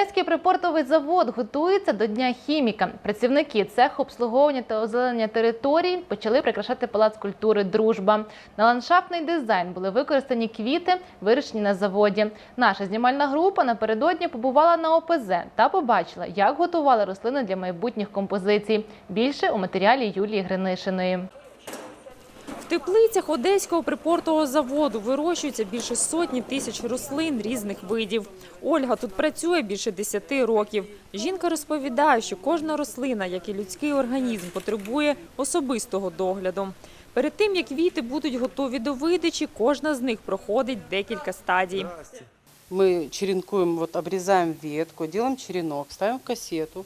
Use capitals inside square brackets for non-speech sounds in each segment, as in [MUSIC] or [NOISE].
Одеський припортовий завод готується до Дня хіміка. Працівники цеху обслуговування та озеленення територій почали прикрашати палац культури Дружба. На ландшафтний дизайн були використані квіти, вирощені на заводі. Наша знімальна група напередодні побувала на ОПЗ та побачила, як готували рослини для майбутніх композицій. Більше у матеріалі Юлії Гринишиної В теплицях Одеського припортового заводу вирощується більше сотні тисяч рослин різних видів. Ольга тут працює більше 10 років. Жінка розповідає, що кожна рослина, як і людський організм, потребує особистого догляду. Перед тим, як квіти будуть готові до видачі, кожна з них проходить декілька стадій. Мы черенкуем, вот обрезаем ветку, делаем черенок, ставим в кассету,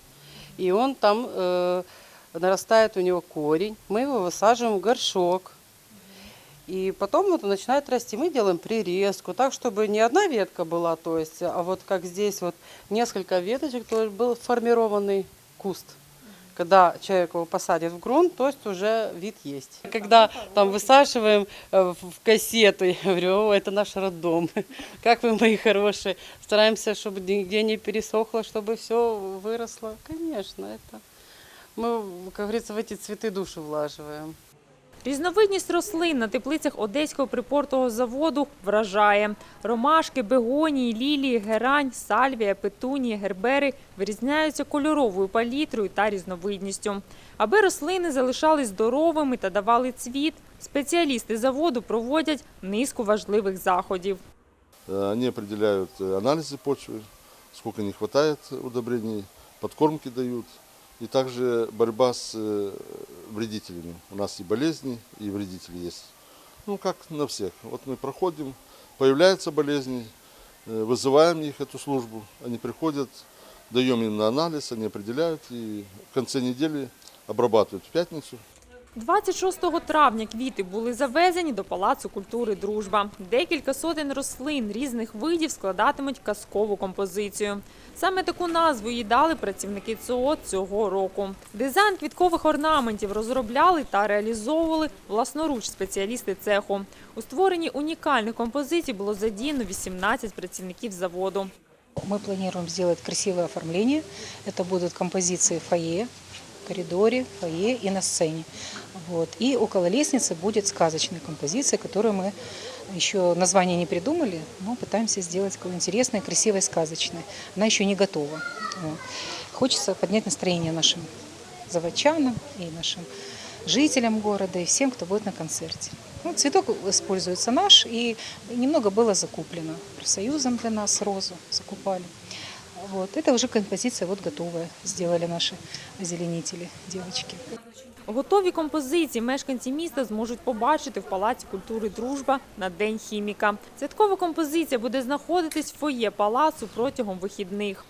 и он там э, нарастает у него корень. Мы его высаживаем в горшок. И потом вот начинает расти. Мы делаем прирезку, так, чтобы не одна ветка была, то есть, а вот как здесь вот несколько веточек, то есть был формированный куст. Когда человек его посадит в грунт, то есть уже вид есть. Когда там высаживаем э, в кассету, [LAUGHS] я говорю, о, это наш роддом. [LAUGHS] Как вы, мои хорошие. Стараемся, чтобы нигде не пересохло, чтобы все выросло. Конечно, это мы, как говорится, в эти цветы душу влаживаем. Різновидність рослин на теплицях Одеського припортового заводу вражає. Ромашки, бегонії, лілії, герань, сальвія, петунії, гербери вирізняються кольоровою палітрою та різновидністю. Аби рослини залишались здоровими та давали цвіт, спеціалісти заводу проводять низку важливих заходів. Э, Они определяют э, анализы почвы, сколько не хватает удобрений, подкормки дают. И также борьба с э, вредителями. У нас и болезни, и вредители есть. Ну, как на всех. Вот мы проходим, появляются болезни, э, вызываем их, эту службу. Они приходят, даем им на анализ, они определяют и в конце недели обрабатывают в пятницу. 26 травня квіти були завезені до Палацу культури Дружба. Декілька сотень рослин різних видів складатимуть казкову композицію. Саме таку назву їй дали працівники ЦО цього року. Дизайн квіткових орнаментів розробляли та реалізовували власноруч спеціалісти цеху. У створенні унікальних композицій було задіяно 18 працівників заводу. Мы планируем сделать красивое оформление. Это будут композиции в фойе, в коридоре, фойе и на сцене. Вот. И около лестницы будет сказочная композиция, которую мы еще название не придумали, но пытаемся сделать такой интересной, красивой, сказочной. Она еще не готова. Вот. Хочется поднять настроение нашим заводчанам и нашим жителям города и всем, кто будет на концерте. Ну, цветок используется наш, и немного было закуплено. Профсоюзом для нас розу закупали. Вот. Это уже композиция вот готовая, сделали наши озеленители, девочки. Готові композиції мешканці міста зможуть побачити в Палаці культури Дружба на День хіміка. Святкова композиція буде знаходитись в фоє палацу протягом вихідних.